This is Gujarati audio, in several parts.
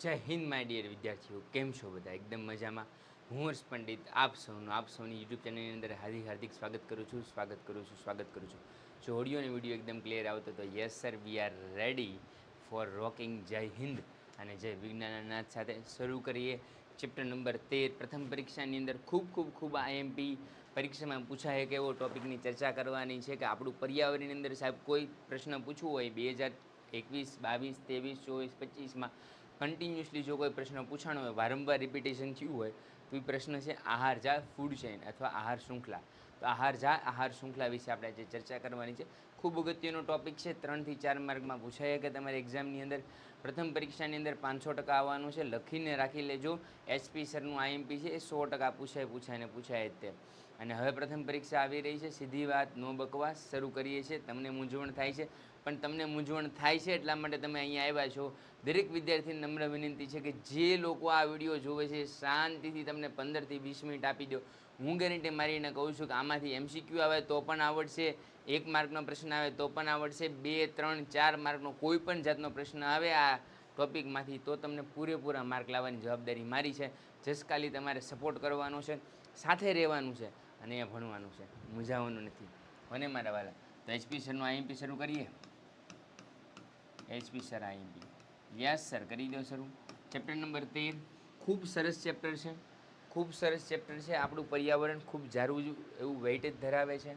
જય હિન્દ માય ડિયર વિદ્યાર્થીઓ. કેમ છો બધા? એકદમ મજામાં. હું હર્ષ પંડિત, આપ સૌનું, આપ સૌની યુટ્યુબ ચેનલની અંદર હાર્દિક હાર્દિક સ્વાગત કરું છું, સ્વાગત કરું છું, સ્વાગત કરું છું. જો ઓડિયો અને વીડિયો એકદમ ક્લિયર આવતો તો yes sir we are ready for rocking જય હિન્દ અને જય વિજ્ઞાનનાથ સાથે શરૂ કરીએ. ચેપ્ટર નંબર તેર, પ્રથમ પરીક્ષાની અંદર ખૂબ ખૂબ ખૂબ આઈએમપી પરીક્ષામાં પૂછાય કે એવો ટોપિકની ચર્ચા કરવાની છે કે આપણું પર્યાવરણની અંદર સાહેબ કોઈ પ્રશ્ન પૂછવું હોય, બે હજાર એકવીસ, બાવીસ, ત્રેવીસ, ચોવીસ, પચીસમાં કન્ટિન્યુઅસલી જો કોઈ પ્રશ્ન પૂછાણો હોય, વારંવાર રિપીટેશન થયું હોય, તો એ પ્રશ્ન છે આહાર જા ફૂડ ચેઇન અથવા આહાર શૃંખલા. તો આહાર જા આહાર શૃંખલા વિશે આપણે આજે ચર્ચા કરવાની છે. ખૂબ અગત્યનો ટોપિક છે. ત્રણથી ચાર માર્કમાં પૂછાય કે તમારી એક્ઝામની અંદર પ્રથમ પરીક્ષાની અંદર પાંચસો ટકા આવવાનું છે. લખીને રાખી લેજો. એસપી સરનું આઈએમપી છે, એ સો ટકા પૂછાય પૂછાય ને પૂછાય જ તે. અને હવે પ્રથમ પરીક્ષા આવી રહી છે. સીધી વાત, નો બકવાસ શરૂ કરીએ છીએ. તમને મૂંઝવણ થાય છે. પણ તમને મૂંઝવણ થાય છે એટલા માટે તમે અહીંયા આવ્યા છો. દરેક વિદ્યાર્થીને નમ્ર વિનંતી છે કે જે લોકો આ વીડિયો જોવે છે શાંતિથી તમને પંદરથી વીસ મિનિટ આપી દો. હું ગેરંટી મારીને કહું છું કે આમાંથી એમસીક્યુ આવે તો પણ આવડશે, એક માર્કનો પ્રશ્ન આવે તો પણ આવડશે, બે, ત્રણ, ચાર માર્કનો કોઈ પણ જાતનો પ્રશ્ન આવે આ ટોપિકમાંથી તો તમને પૂરેપૂરા માર્ક લાવવાની જવાબદારી મારી છે. જસકાલી તમારે સપોર્ટ કરવાનો છે, સાથે રહેવાનું છે અને એ ભણવાનું છે. મૂંઝાવાનું નથી. મને મારા વાલા? તો એચપી સરનું આઈએમપી શરૂ કરીએ. HP sir IMP yes sir, કરી દો સર હું ચેપ્ટર નંબર તેર. ખૂબ સરસ ચેપ્ટર છે. ખૂબ સરસ ચેપ્ટર છે. આપણું પર્યાવરણ ખૂબ જારું એવું વેઇટેજ ધરાવે છે.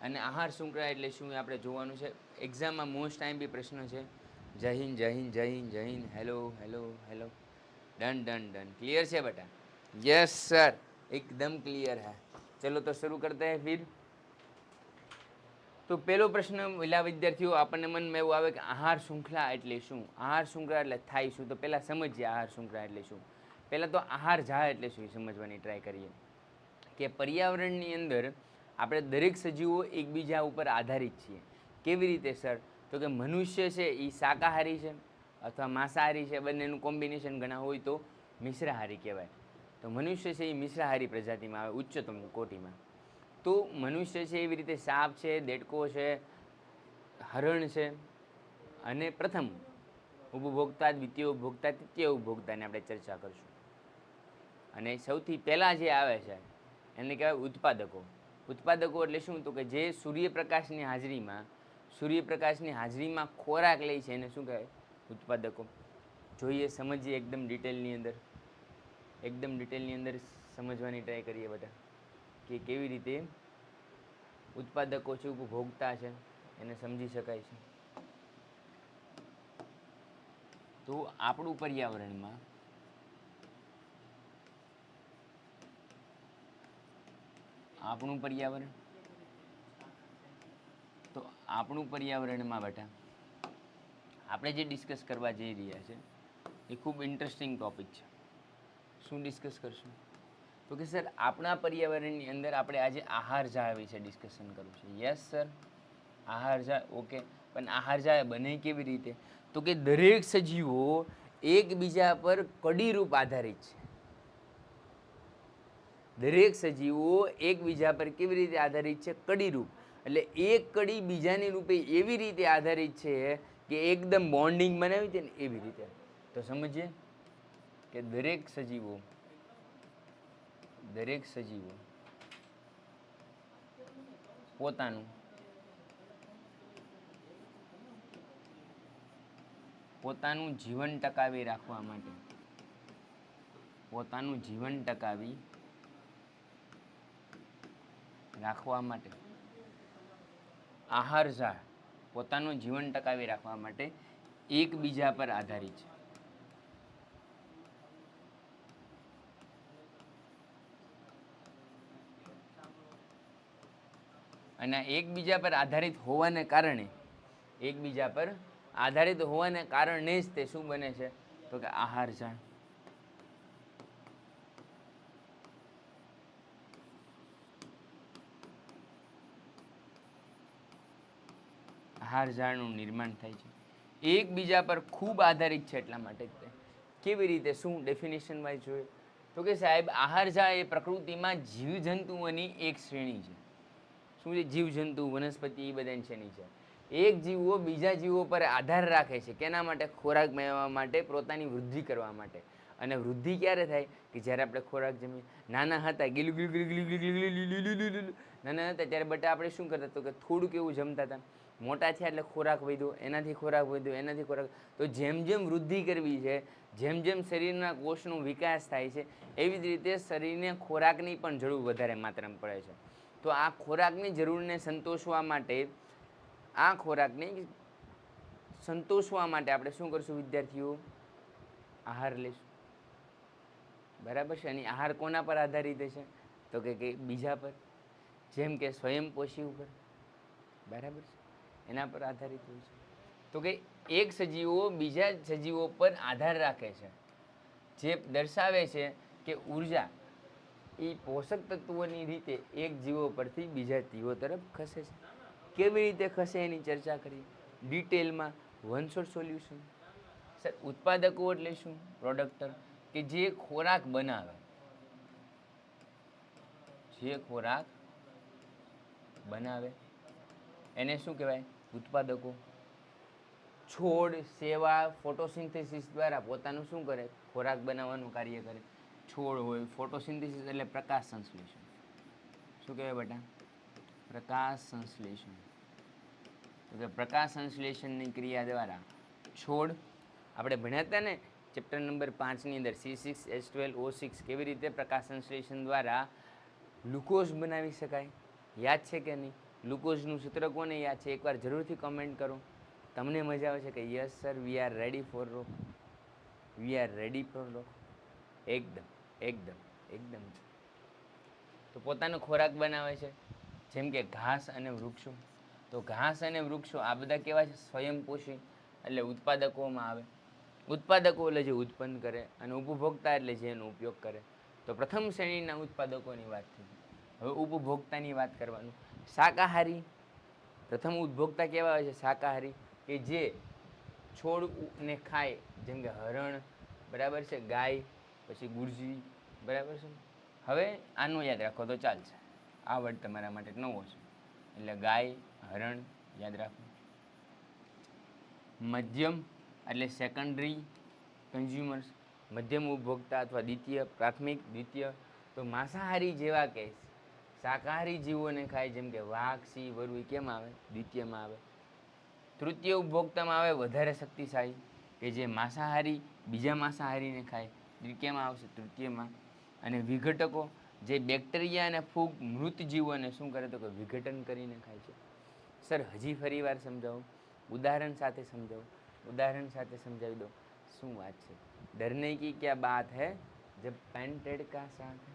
અને આહાર શૃંખલા એટલે શું આપણે જોવાનું છે. એક્ઝામમાં મોસ્ટ ટાઈમ બી પ્રશ્ન છે. જય હિન્દ જય હિન્દ જય હિન્દ જય Hind. Hello hello hello done done done clear છે બેટા? યસ સર એકદમ ક્લિયર હે. ચલો તો શરૂ કરતા હૈ ફીર. તો પહેલો પ્રશ્ન પેલા વિદ્યાર્થીઓ આપણને મનમાં એવું આવે કે આહાર શૃંખલા એટલે શું? આહાર શૃંખલા એટલે થાય શું? તો પહેલાં સમજીએ આહાર શૃંખલા એટલે શું? પહેલાં તો આહાર જા એટલે શું સમજવાની ટ્રાય કરીએ. કે પર્યાવરણની અંદર આપણે દરેક સજીવો એકબીજા ઉપર આધારિત છીએ. કેવી રીતે, સર? તો કે મનુષ્ય છે એ શાકાહારી છે અથવા માંસાહારી છે, બંનેનું કોમ્બિનેશન ઘણા હોય તો મિશ્રાહારી કહેવાય. તો મનુષ્ય છે એ મિશ્રાહારી પ્રજાતિમાં આવે, ઉચ્ચતમ કોટીમાં. તો મનુષ્ય છે એવી રીતે સાપ છે, દેડકો છે, હરણ છે. અને પ્રથમ ઉપભોક્તા, દ્વિતીય ઉપભોક્તા, તૃતીય ઉપભોક્તાની આપણે ચર્ચા કરીશું. અને સૌથી પહેલાં જે આવે છે, એને કહેવાય ઉત્પાદકો. ઉત્પાદકો એટલે શું? તો કે જે સૂર્યપ્રકાશની હાજરીમાં સૂર્યપ્રકાશની હાજરીમાં ખોરાક લે છે, એને શું કહેવાય? ઉત્પાદકો. જોઈએ, સમજીએ એકદમ ડિટેલની અંદર. એકદમ ડિટેલની અંદર સમજવાની ટ્રાય કરીએ બધા. કે કેવી રીતે ઉત્પાદકો છે ઉપભોગતા છે એને સમજી શકાય છે. તો આપણું પર્યાવરણમાં આપણું પર્યાવરણ? તો આપણું પર્યાવરણમાં બેટા, આપણે જે ડિસ્કસ કરવા જઈ રહ્યા છે, એ ખૂબ ઇન્ટરેસ્ટિંગ ટોપિક છે. શું ડિસ્કસ કરશું? તો કે સર, આપણા પર્યાવરણની અંદર આપણે આજે આહાર ઝાડ વિશે ડિસ્કશન કરવું છે. યસ સર આહાર જા ઓકે પણ આહાર જા બને કેવી રીતે? તો કે દરેક સજીવો એકબીજા પર કડીરૂપ આધારિત છે. દરેક સજીવો એકબીજા પર કેવી રીતે આધારિત છે? કડીરૂપ. એટલે એક કડી બીજાની રૂપે એવી રીતે આધારિત છે કે એકદમ બોન્ડિંગ બનાવી છે ને એવી રીતે. તો સમજીએ કે દરેક સજીવો દરેક સજીવો પોતાનું પોતાનું જીવન ટકાવી રાખવા માટે, પોતાનું જીવન ટકાવી રાખવા માટે, આહાર ઝાડ, પોતાનું જીવન ટકાવી રાખવા માટે એકબીજા પર આધારિત છે. અને એકબીજા પર આધારિત હોવાને કારણે, એકબીજા પર આધારિત હોવાને કારણે જ તે શું બને છે? તો કે આહાર જાણ. આહાર જાળનું નિર્માણ થાય છે. એકબીજા પર ખૂબ આધારિત છે એટલા માટે જ તે. કેવી રીતે, શું ડેફિનેશન વાઇઝ જોઈએ? તો કે સાહેબ, આહાર જાળ એ પ્રકૃતિમાં જીવજંતુઓની એક શ્રેણી છે. શું છે? જીવજંતુ, વનસ્પતિ એ બધાની શેની છે? એક જીવો બીજા જીવો પર આધાર રાખે છે કેના માટે ખોરાક મેળવવા માટે, પોતાની વૃદ્ધિ કરવા માટે. અને વૃદ્ધિ ક્યારે થાય? કે જ્યારે આપણે ખોરાક જમીએ. નાના હતા, ગીલું ગીલું ગીલું ગીલું ગીલું ગીલું નાના હતા ત્યારે બટા આપણે શું કરતા તો કે થોડુંક એવું જમતા હતા. મોટા થયા એટલે ખોરાક વધ્યો, એનાથી ખોરાક વધ્યો, એનાથી ખોરાક તો જેમ જેમ વૃદ્ધિ કરવી છે, જેમ જેમ શરીરના કોષનો વિકાસ થાય છે, એવી જ રીતે શરીરને ખોરાકની પણ જરૂર વધારે માત્રામાં પડે છે. તો આ ખોરાકની જરૂરને સંતોષવા માટે, આ ખોરાકને સંતોષવા માટે આપણે શું કરશું વિદ્યાર્થીઓ? આહાર લેશું. બરાબર છે? અને આહાર કોના પર આધારિત છે તો કે બીજા પર. જેમ કે સ્વયંપોષી ઉપર. બરાબર છે? એના પર આધારિત હોય છે. તો કે એક સજીવો બીજા સજીવો પર આધાર રાખે છે. જે દર્શાવે છે કે ઊર્જા એ પોષક તત્વોની રીતે એક જીવો પરથી બીજા જીવો તરફ ખસે છે. કેવી રીતે ખસે એની ચર્ચા કરી ડિટેલમાં વન શોટ સોલ્યુશન. સર, ઉત્પાદકો એટલે શું? પ્રોડક્ટર કે જે ખોરાક બનાવે. જે ખોરાક બનાવે. એને શું કહેવાય? ઉત્પાદકો. છોડ, સેવા, ફોટોસિન્થેસિસ દ્વારા પોતાનું શું કરે? ખોરાક બનાવવાનું કાર્ય કરે. છોડ હોય ફોટોસિન્થેસિસ એટલે પ્રકાશ સંશ્લેષણ. શું કહેવાય બેટા? પ્રકાશ સંશ્લેષણ. તો કે પ્રકાશ સંશ્લેષણની ક્રિયા દ્વારા છોડ, આપણે ભણ્યા હતા ને ચેપ્ટર નંબર પાંચની અંદર C six H twelve O six કેવી રીતે પ્રકાશ સંશ્લેષણ દ્વારા ગ્લુકોઝ બનાવી શકાય? યાદ છે કે નહીં? ગ્લુકોઝનું સૂત્ર કોને યાદ છે? એકવાર જરૂરથી કમેન્ટ કરો. તમને મજા આવે છે કે yes sir, we are ready for rock. We are ready for rock. એકદમ. એકદમ એકદમ તો પોતાનો ખોરાક બનાવે છે, જેમ કે ઘાસ અને વૃક્ષો. તો ઘાસ અને વૃક્ષો આ બધા કેવા છે? સ્વયંપોષી એટલે ઉત્પાદકોમાં આવે. ઉત્પાદકો એટલે જે ઉત્પન્ન કરે અને ઉપભોક્તા એટલે જે એનો ઉપયોગ કરે. તો પ્રથમ શ્રેણીના ઉત્પાદકોની વાત થઈ. હવે ઉપભોક્તાની વાત કરવાનું. શાકાહારી, પ્રથમ ઉપભોક્તા કેવા હોય છે? શાકાહારી, કે જે છોડ ને ખાય. જેમ કે હરણ, બરાબર છે? ગાય, પછી ગુરજી બરાબર છે? હવે આનું યાદ રાખો તો ચાલશે. આ વર્ડ તમારા માટે નવો છે. એટલે ગાય, હરણ યાદ રાખો. મધ્યમ એટલે સેકન્ડરી કન્ઝ્યુમર્સ મધ્યમ ઉપભોક્તા અથવા દ્વિતીય, પ્રાથમિક, દ્વિતીય તો માંસાહારી જેવા કે શાકાહારી જીવોને ખાય, જેમ કે વાઘ, સિંહ, વરુ કેમ આવે? દ્વિતીયમાં આવે. તૃતીય ઉપભોક્તામાં આવે વધારે શક્તિશાળી, કે જે માંસાહારી, બીજા માંસાહારીને ખાય. દ્વિતીયમાં આવશે તૃતીયમાં. અને વિઘટકો, જે બેક્ટેરિયા અને ફૂગ મૃત જીવોને શું કરે તો કે વિઘટન કરીને ખાય છે. સર, હજી ફરી વાર સમજાવું. ઉદાહરણ સાથે સમજાવું. ઉદાહરણ સાથે સમજાવી દો શું વાત છે? ડરને કી ક્યાં બાત હૈ? જબ પેન્ટેડ કા સાથ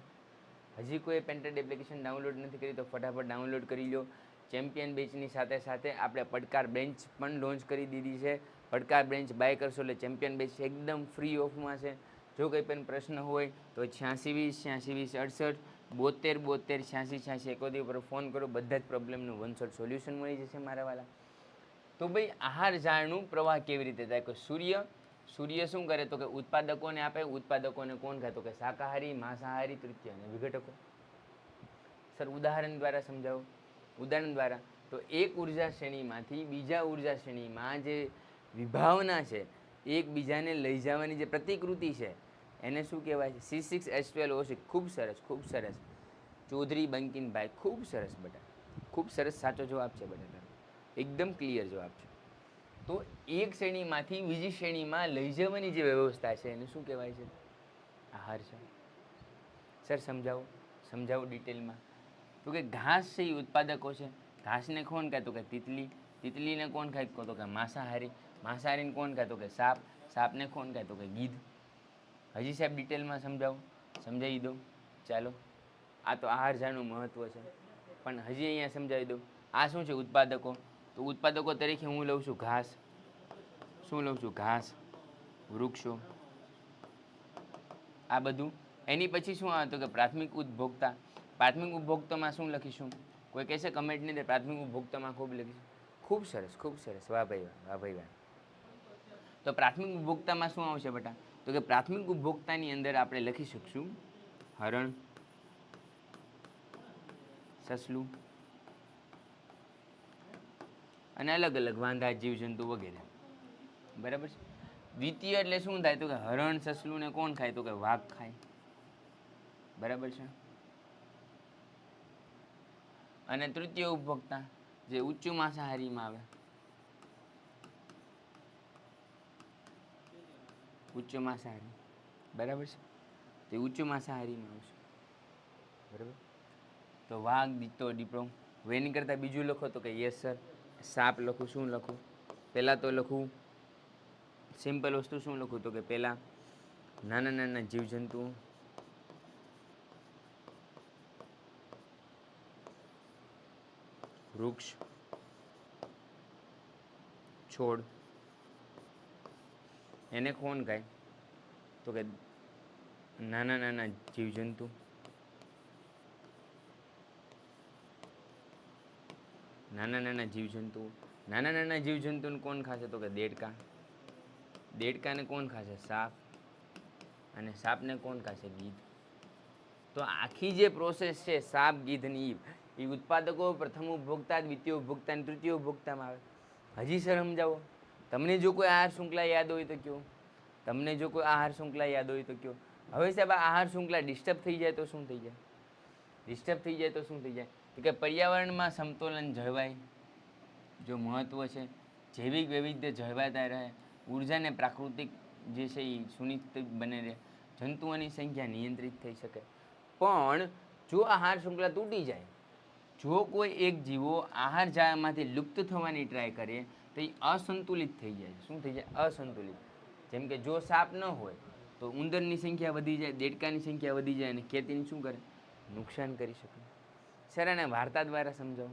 હજી કોઈ પેન્ટેડ એપ્લિકેશન ડાઉનલોડ નથી કરી તો ફટાફટ ડાઉનલોડ કરી લો ચેમ્પિયન બેચની સાથે સાથે આપણે પડકાર બેન્ચ પણ લોન્ચ કરી દીધી છે. પડકાર બેન્ચ બાય કરશો એટલે ચેમ્પિયન બેચ એકદમ ફ્રી ઓફમાં છે. જો કંઈ પણ પ્રશ્ન હોય તો છ્યાસી વીસ છ્યાસી વીસ, અડસઠ, બોતેર બોતેર, છ્યાસી છ્યાસી એકોતેર ઉપર ફોન કરો. બધા જ પ્રોબ્લેમનું વન શોટ સોલ્યુશન મળી જશે મારા વાલા. તો ભાઈ, આહાર ઝાડનું પ્રવાહ કેવી રીતે થાય? કે સૂર્ય સૂર્ય શું કરે? તો કે ઉત્પાદકોને આપે. ઉત્પાદકોને કોણ ખાય? તો કે શાકાહારી, માંસાહારી, તૃતીય અને વિઘટકો. સર, ઉદાહરણ દ્વારા સમજાવો. ઉદાહરણ દ્વારા. તો એક ઊર્જા શ્રેણીમાંથી બીજા ઊર્જા શ્રેણીમાં જે વિભાવના છે, એકબીજાને લઈ જવાની જે પ્રતિકૃતિ છે એને શું કહેવાય છે? C six H twelve O six ખૂબ સરસ ખૂબ સરસ. ચૌધરી બંકિનભાઈ ખૂબ સરસ બેટા. ખૂબ સરસ સાચો જવાબ છે બેટા એકદમ ક્લિયર જવાબ છે. તો એક શ્રેણીમાંથી બીજી શ્રેણીમાં લઈ જવાની જે વ્યવસ્થા છે, એને શું કહેવાય છે? આહાર છે. સર, સમજાવો. સમજાવો ડિટેલમાં તો કે ઘાસ છે એ ઉત્પાદકો છે. ઘાસને કોણ ખાય કે તિતલી. તિતલીને કોણ ખાય તો કે માંસાહારી. માંસાહારીને કોણ ખાય તો કે સાપ. સાપને કોણ ખાય તો કે ગીધ. હજી સાહેબ ડિટેલમાં સમજાવો? સમજાવી દઉં? ચાલો. આ તો આહાર ઝાડનું મહત્ત્વ છે. પણ હજી અહીંયા સમજાવી દઉં. આ શું છે ઉત્પાદકો? તો ઉત્પાદકો તરીકે હું લઉં છું ઘાસ. શું લઉં છું? ઘાસ. વૃક્ષો. આ બધું. એની પછી શું આવે? તો કે પ્રાથમિક ઉપભોક્તા. પ્રાથમિક ઉપભોક્તામાં શું લખીશું? કોઈ કહેશે કમેન્ટની અંદર પ્રાથમિક ઉપભોક્તામાં ખૂબ લખીશું. ખૂબ સરસ ખૂબ સરસ. વાહ ભાઈ વાહ વાહ ભાઈ વાહ. તો પ્રાથમિક ઉપભોક્તામાં શું આવશે બેટા? તો કે પ્રાથમિક ઉપભોક્તાની અંદર આપણે લખી શકશું. હરણ. સસલું. અને અલગ અલગ વાંધા, જીવજંતુ વગેરે. બરાબર છે? દ્વિતીય એટલે શું થાય? તો કે હરણ, સસલું ને કોણ ખાય? તો કે વાઘ ખાય. બરાબર છે? અને તૃતીય ઉપભોક્તા જે ઉચ્ચ માંસાહારીમાં આવે ઉચ્ચ માંસાહારી. બરાબર છે? તે ઉચ્ચ માંસાહારીમાં આવશે. બરાબર? તો વાઘ, દીતો દીપડો વેની કરતાં બીજું લખો તો કે યસ, સર. સાપ લખું, શું લખું? પહેલાં તો લખું સિમ્પલ વસ્તુ શું લખું તો કે પહેલાં નાના નાના જીવજંતુઓ વૃક્ષ, છોડ એને કોણ ખાય તો કે નાના નાના જીવજંતુ. નાના નાના જીવજંતુ. નાના નાના જીવજંતુને કોણ ખાશે? તો કે દેડકા. દેડકાને કોણ ખાશે? સાપ. અને સાપને કોણ ખાશે? ગીધ. તો આખી જે પ્રોસેસ છે, સાપ, ગીધની એ ઉત્પાદકો પ્રથમ ઉપભોક્તા, દ્વિતીય ઉપભોક્તા અને તૃતીય ઉપભોક્તામાં આવે. હજી સર સમજાવો. તમને જો કોઈ આહાર શૃંખલા યાદ હોય તો કયો તમને જો કોઈ આહાર શૃંખલા યાદ હોય તો કયો હવે સાહેબ આહાર શૃંખલા ડિસ્ટર્બ થઈ જાય તો શું થઈ જાય? ડિસ્ટર્બ થઈ જાય તો શું થઈ જાય? તો કે પર્યાવરણમાં સમતોલન જળવાય. જો મહત્ત્વ છે, જૈવિક વૈવિધ્ય જળવાતા રહે. ઉર્જાને પ્રાકૃતિક જે છે એ સુનિશ્ચિત બને રહે. જંતુઓની સંખ્યા નિયંત્રિત થઈ શકે. પણ જો આહાર શૃંખલા તૂટી જાય, જો કોઈ એક જીવો આહાર જાળમાંથી લુપ્ત થવાની ટ્રાય કરે તો એ અસંતુલિત થઈ જાય શું થઈ જાય? અસંતુલિત. જેમ કે જો સાપ ન હોય, તો ઉંદરની સંખ્યા વધી જાય, દેડકાની સંખ્યા વધી જાય અને ખેતીને શું કરે? નુકસાન કરી શકે. સર આને વાર્તા દ્વારા સમજાવો?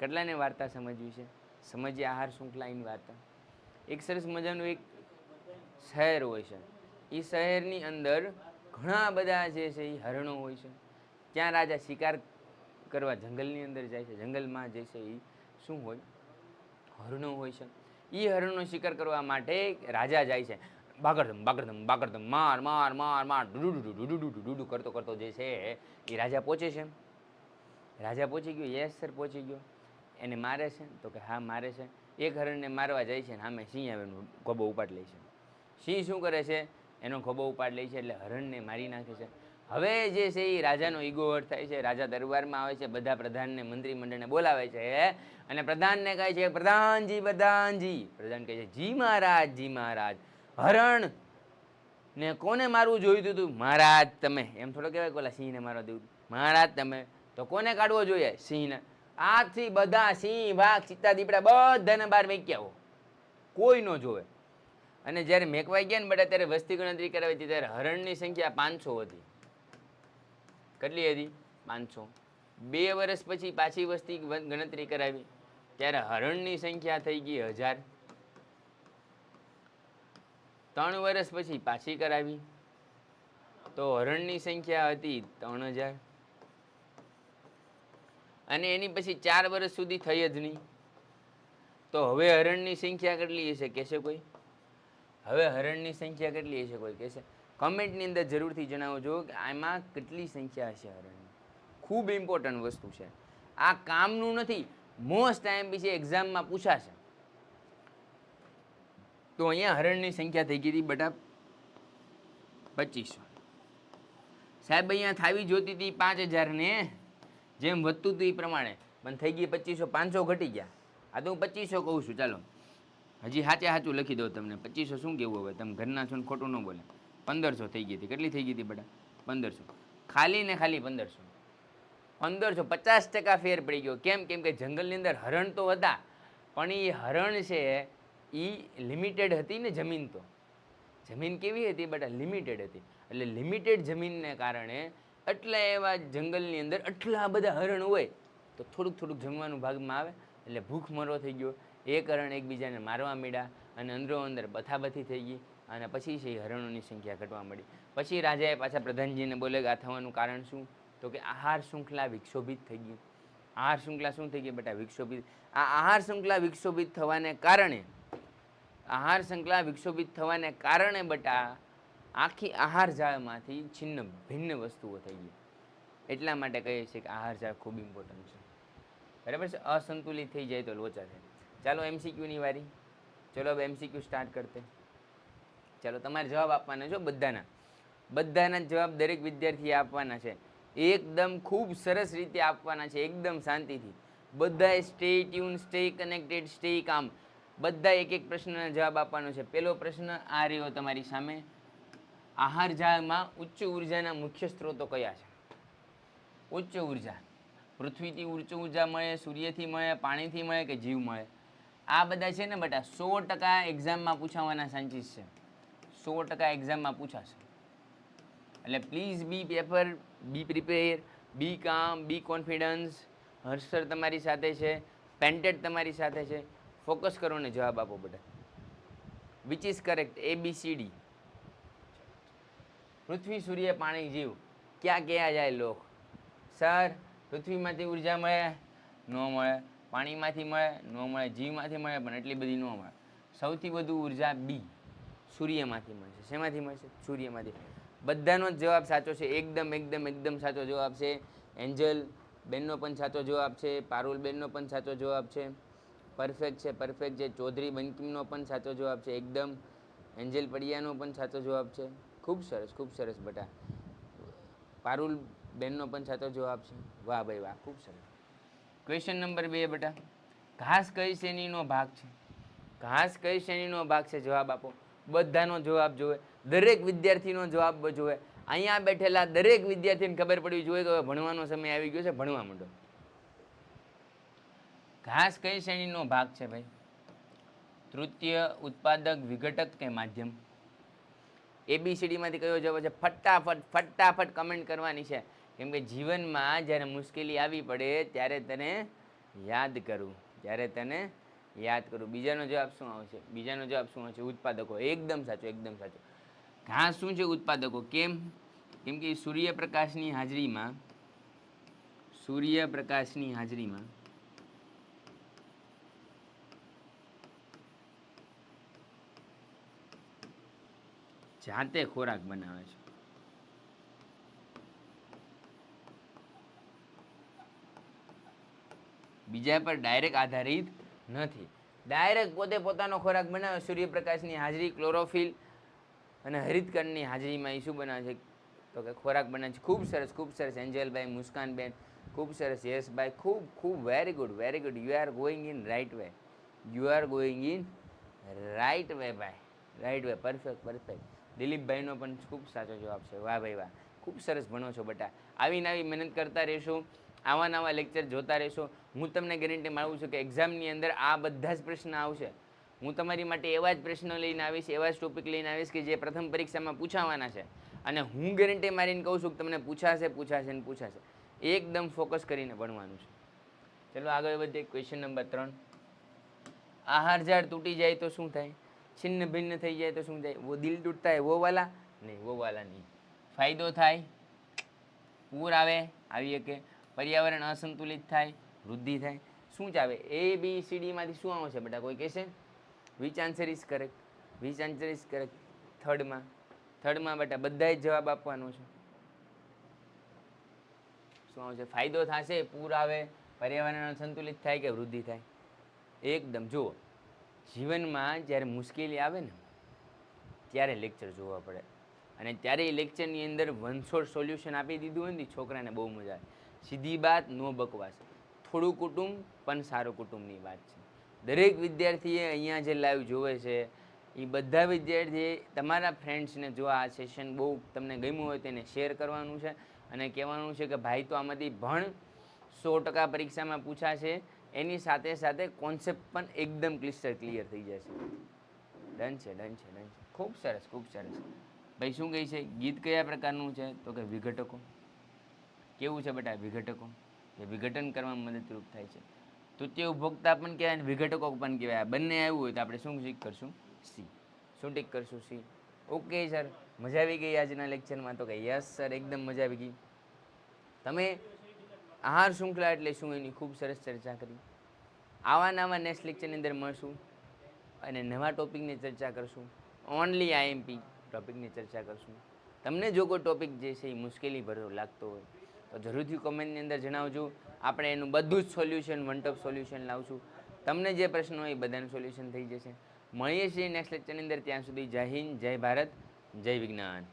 કેટલાને વાર્તા સમજવી છે? સમજીએ આહાર શૃંખલાની વાર્તા. એક સરસ મજાનું એક શહેર હોય છે. એ શહેરની અંદર ઘણા બધા જે છે એ હરણો હોય છે. ત્યાં રાજા શિકાર કરવા જંગલની અંદર જાય છે. જંગલમાં જે છે એ શું હોય? હરણો હોય છે. એ હરણનો શિકાર કરવા માટે રાજા જાય છે. બાગડધમ બાગડધમ બાગડધમ માર માર માર માર ડુડુ કરતો કરતો જે છે એ રાજા પહોંચે છે. રાજા પહોંચી ગયો, યસ સર પહોંચી ગયો. એને મારે છે, તો કે હા, મારે છે. એક હરણને મારવા જાય છે ને સામે સિંહ આવે ખોબો ઉપાડ લે છે. સિંહ શું કરે છે? એનો ખોબો ઉપાડ લે છે એટલે હરણને મારી નાખે છે. હવે જે છે એ રાજાનો ઈગો હર્ટ થાય છે, રાજા દરબારમાં આવે છે, બધા પ્રધાનને, મંત્રીમંડળને બોલાવે છે. અને પ્રધાનને કહે છે, પ્રધાનજી પ્રધાનજી. પ્રધાન કહે છે, જી મહારાજ જી મહારાજ. હરણ ને કોને મારવું જોઈતું હતું? મહારાજ, તમે. એમ થોડો કહેવાય કે સિંહને મારવા દેવું મહારાજ, તમે. તો કોને કાઢવો જોઈએ? સિંહને. આથી બધા સિંહ, વાઘ, ચિત્તા, દીપડા બધાને બહાર મેક્યા કોઈ ન જોવે. અને જ્યારે મેકવાઈ ગયા ને બધા, ત્યારે વસ્તી ગણતરી કરાવી હતી, ત્યારે હરણની સંખ્યા પાંચસો હતી. કેટલી હતી પાંચસો. બે વર્ષ પછી પાછી વસ્તી ગણતરી કરાવી. ત્યારે હરણની સંખ્યા થઈ ગઈ હજાર. ત્રણ વર્ષ પછી પાછી કરાવી. તો હરણની સંખ્યા હતી ત્રણ હજાર. અને એની પછી ચાર વર્ષ સુધી થઈ જ નહીં. તો હવે હરણની સંખ્યા કેટલી હશે? કહેશે કોઈ? હવે હરણની સંખ્યા કેટલી હશે કોઈ? કહેશે. કમેન્ટની અંદર જરૂરથી જણાવજો કે આમાં કેટલી સંખ્યા હશે હરણની. ખૂબ ઇમ્પોર્ટન્ટ વસ્તુ છે. આ કામનું નથી મોસ્ટ ટાઈમ પછી એક્ઝામમાં પૂછાશે. તો અહીંયા હરણની સંખ્યા થઈ ગઈ હતી બટા પચીસો. સાહેબ, અહીંયા થાવી જોતી હતી પાંચ હજારને, જેમ વધતું હતું એ પ્રમાણે. પણ થઈ ગઈ પચીસો, પાંચસો ઘટી ગયા. આ તો હું પચીસો કહું છું, ચાલો. હજી સાચે સાચું લખી દઉં તમને. પચીસો શું કેવું હવે? તમે ઘરના છો ને ખોટું ન બોલે. પંદરસો થઈ ગઈ હતી. કેટલી થઈ ગઈ હતી બેટા? પંદરસો. ખાલી ને ખાલી પંદરસો. પંદરસો પચાસ ટકા ફેર પડી ગયો. કેમ? કેમ કે જંગલની અંદર હરણ તો હતા, પણ એ હરણ છે એ લિમિટેડ હતી ને જમીન તો. જમીન કેવી હતી બેટા? લિમિટેડ હતી. એટલે લિમિટેડ જમીનને કારણે એટલા એવા જંગલની અંદર આટલા બધા હરણ હોય, તો થોડુંક થોડુંક જમવાનું ભાગમાં આવે, એટલે ભૂખમરો થઈ ગયો. એક હરણ એકબીજાને મારવા માંડ્યા અને અંદરો અંદર બથાબથી થઈ ગઈ. અને પછી છે હરણોની સંખ્યા ઘટવા મળી પછી રાજાએ પાછા પ્રધાનજીને બોલે આ થવાનું કારણ શું? તો કે આહાર શૃંખલા વિક્ષોભિત થઈ ગઈ. આહાર શૃંખલા શું થઈ ગઈ બેટા? વિક્ષોભિત. આ આહાર શૃંખલા વિક્ષોભિત થવાને કારણે, આહાર શૃંખલા વિક્ષોભિત થવાને કારણે બટા, આખી આહાર જાળમાંથી છિન્ન ભિન્ન વસ્તુઓ થઈ ગઈ. એટલા માટે કહીએ છીએ કે આહાર જાળ ખૂબ ઇમ્પોર્ટન્ટ છે. બરાબર છે? અસંતુલિત થઈ જાય તો લોચા થાય. ચાલો એમસીક્યુની વારી. ચલો હવે એમસીક્યુ સ્ટાર્ટ કરતે. ચાલો તમારે જવાબ આપવાના છો બધાના. બધાના જવાબ દરેક વિદ્યાર્થીએ આપવાના છે. એકદમ ખૂબ સરસ રીતે આપવાના છે, એકદમ શાંતિથી. બધાએ stay tune stay connected stay calm બધા એક એક પ્રશ્નના જવાબ આપવાનો છે. પહેલો પ્રશ્ન આ રહ્યો તમારી સામે. આહાર જાળમાં ઉચ્ચ ઉર્જાના મુખ્ય સ્ત્રોતો કયા છે? ઉચ્ચ ઊર્જા. પૃથ્વીથી ઉચ્ચ ઊર્જા મળે, સૂર્યથી મળે, પાણીથી મળે કે જીવ મળે? આ બધા છે ને બેટા સો ટકા એક્ઝામમાં પૂછાવાના ચાન્સીસ છે. સો ટકા એક્ઝામમાં પૂછાશે. એટલે please be paper be prepare be calm be confidence હર્ષર તમારી સાથે છે પેન્ટેડ તમારી સાથે છે. ફોકસ કરો ને જવાબ આપો બધા. Which is correct A B C D પૃથ્વી, સૂર્ય, પાણી, જીવ. ક્યાં ક્યાં જાય લોક? સર પૃથ્વીમાંથી ઊર્જા મળે? ન મળે. પાણીમાંથી મળે? ન મળે. જીવમાંથી મળે પણ એટલી બધી ન મળે. સૌથી વધુ ઊર્જા બી સૂર્યમાંથી મળશે શેમાંથી મળશે સૂર્યમાંથી. બધાનો જ જવાબ સાચો છે. એકદમ એકદમ એકદમ સાચો જવાબ છે. એન્જલ બેનનો પણ સાચો જવાબ છે. પારુલ બેનનો પણ સાચો જવાબ છે. પરફેક્ટ છે પરફેક્ટ છે. ચૌધરી બંકિમનો પણ સાચો જવાબ છે. એકદમ. એન્જલ પડિયાનો પણ સાચો જવાબ છે. ખૂબ સરસ ખૂબ સરસ બટા. પારુલ બેનનો પણ સાચો જવાબ છે. વાહ ભાઈ વાહ, ખૂબ સરસ. ક્વેશ્ચન નંબર બે બટા. ઘાસ કઈ શ્રેણીનો ભાગ છે? ઘાસ કઈ શ્રેણીનો ભાગ છે? જવાબ આપો. બધાનો જવાબ જોવે. દરેક વિદ્યાર્થીનો જવાબ જોવે. અહીંયા બેઠેલા દરેક વિદ્યાર્થીને ખબર પડવી જોઈએ કે ભણવાનો સમય આવી ગયો છે. ભણવા માંડો. ઘાસ કઈ શ્રેણીનો ભાગ છે ભાઈ? તૃતીય ઉત્પાદક, વિઘટક કે માધ્યમ? એબીસીડીમાંથી કયો જવાબ છે ફટાફટ ફટાફટ કમેન્ટ કરવાની છે. કેમ કે જીવનમાં જ્યારે મુશ્કેલી આવી પડે ત્યારે તને યાદ કરું. ત્યારે તને યાદ કરું. બીજાનો જવાબ શું આવશે? બીજાનો જવાબ શું આવશે? ઉત્પાદકો. એકદમ સાચો એકદમ સાચો. ઘાસ શું છે ઉત્પાદકો? કેમ? કેમ કે સૂર્યપ્રકાશની હાજરીમાં સૂર્યપ્રકાશની હાજરીમાં જાતે ખોરાક બનાવે છે. બીજા પર ડાયરેક્ટ આધારિત નથી. ડાયરેક્ટ પોતે પોતાનો ખોરાક બનાવે, સૂર્યપ્રકાશની હાજરી ક્લોરોફિલ અને હરિતકણની હાજરીમાં એ શું બનાવે છે? તો કે ખોરાક બનાવે છે. ખૂબ સરસ ખૂબ સરસ. એન્જલભાઈ, મુસ્કાનબેન, ખૂબ સરસ. યશભાઈ, ખૂબ ખૂબ very good very good you are going in right way you are going in right way ભાઈ. રાઈટ વે પરફેક્ટ પરફેક્ટ દિલીપભાઈનો પણ ખૂબ સાચો જવાબ છે. વાહ, ભાઈ, વાહ. ખૂબ સરસ ભણો છો બટા. આવીને આવી મહેનત કરતા રહેશો. આવા નવા લેક્ચર જોતા રહેશો. હું તમને ગેરંટી માગું છું કે એક્ઝામની અંદર આ બધા જ પ્રશ્ન આવશે. હું તમારી માટે એવા જ પ્રશ્નો લઈને આવીશ, એવા જ ટોપિક લઈને આવીશ કે જે પ્રથમ પરીક્ષામાં પૂછાવાના છે. અને હું ગેરંટી મારીને કહું છું કે તમને પૂછાશે પૂછાશે ને પૂછાશે. એકદમ ફોકસ કરીને ભણવાનું છે. ચલો આગળ વધીએ ક્વેશ્ચન નંબર ત્રણ. આહાર ઝાડ તૂટી જાય તો શું થાય? છિન્ન ભિન્ન થઈ જાય તો શું થાય? વો દિલ તૂટતા હે વો વાલા? નહીં, વો વાલા નહીં. ફાયદો થાય? પૂર આવે? આવી કે પર્યાવરણ અસંતુલિત થાય, વૃદ્ધિ થાય, શું ચાવે એ બી સી ડીમાંથી શું આવશે બેટા? કોઈ કહેશે? Which answer is correct which answer is correct થર્ડમાં થર્ડમાં બેટા બધાએ જવાબ આપવાનો છે. શું આવશે? ફાયદો થશે, પૂર આવે, પર્યાવરણ અસંતુલિત થાય કે વૃદ્ધિ થાય? એકદમ. જુઓ, જીવનમાં જ્યારે મુશ્કેલી આવે ને, ત્યારે લેક્ચર જોવા પડે. અને ત્યારે એ લેક્ચરની અંદર વન સોલ્યુશન આપી દીધું હોય ને છોકરાને બહુ મજા આવે. સીધી વાત, નો બકવાસ. થોડું કુટુંબ, પણ સારું કુટુંબની વાત છે. દરેક વિદ્યાર્થીએ અહીંયા જે લાઈવ જોવે છે એ બધા વિદ્યાર્થીએ તમારા ફ્રેન્ડ્સને જો આ સેશન બહુ તમને ગમ્યું હોય તેને શેર કરવાનું છે અને કહેવાનું છે કે ભાઈ તો આમાંથી ભણ સો ટકા પરીક્ષામાં પૂછાશે, એની સાથે સાથે કોન્સેપ્ટ પણ એકદમ ક્લિસ્ટર ક્લિયર થઈ જશે. ડન છે ડન છે ડન છે. ખૂબ સરસ ખૂબ સરસ. ભાઈ શું કહે છે? ગીત કયા પ્રકારનું છે? તો કે વિઘટકો. કેવું છે બેટા વિઘટકો? કે વિઘટન કરવામાં મદદરૂપ થાય છે. તૃતીય ઉપભોક્તા પણ કહેવાય અને વિઘટકો પણ કહેવાય. બંને આવ્યું હોય તો આપણે શું ટીક કરશું? સી શું ટીક કરશું? C okay sir. મજા આવી ગઈ આજના લેક્ચરમાં? તો કે યસ સર, એકદમ મજા આવી ગઈ. તમે આહાર શૃંખલા એટલે શું એની ખૂબ સરસ ચર્ચા કરી. આવા નવા નેક્સ્ટ લેક્ચરની અંદર મળશું અને નવા ટોપિકની ચર્ચા કરશું. ઓનલી આઈએમપી ટોપિકની ચર્ચા કરશું. તમને જો કોઈ ટોપિક જે છે એ મુશ્કેલી ભરો લાગતો હોય તો જરૂરથી કોમેન્ટની અંદર જણાવજો. આપણે એનું બધું જ સોલ્યુશન વન ટોપ સોલ્યુશન લાવશું. તમને જે પ્રશ્ન હોય એ બધાનું સોલ્યુશન થઈ જશે. મળીએ છીએ નેક્સ્ટ લેક્ચરની અંદર. ત્યાં સુધી જય હિન્દ, જય ભારત, જય વિજ્ઞાન.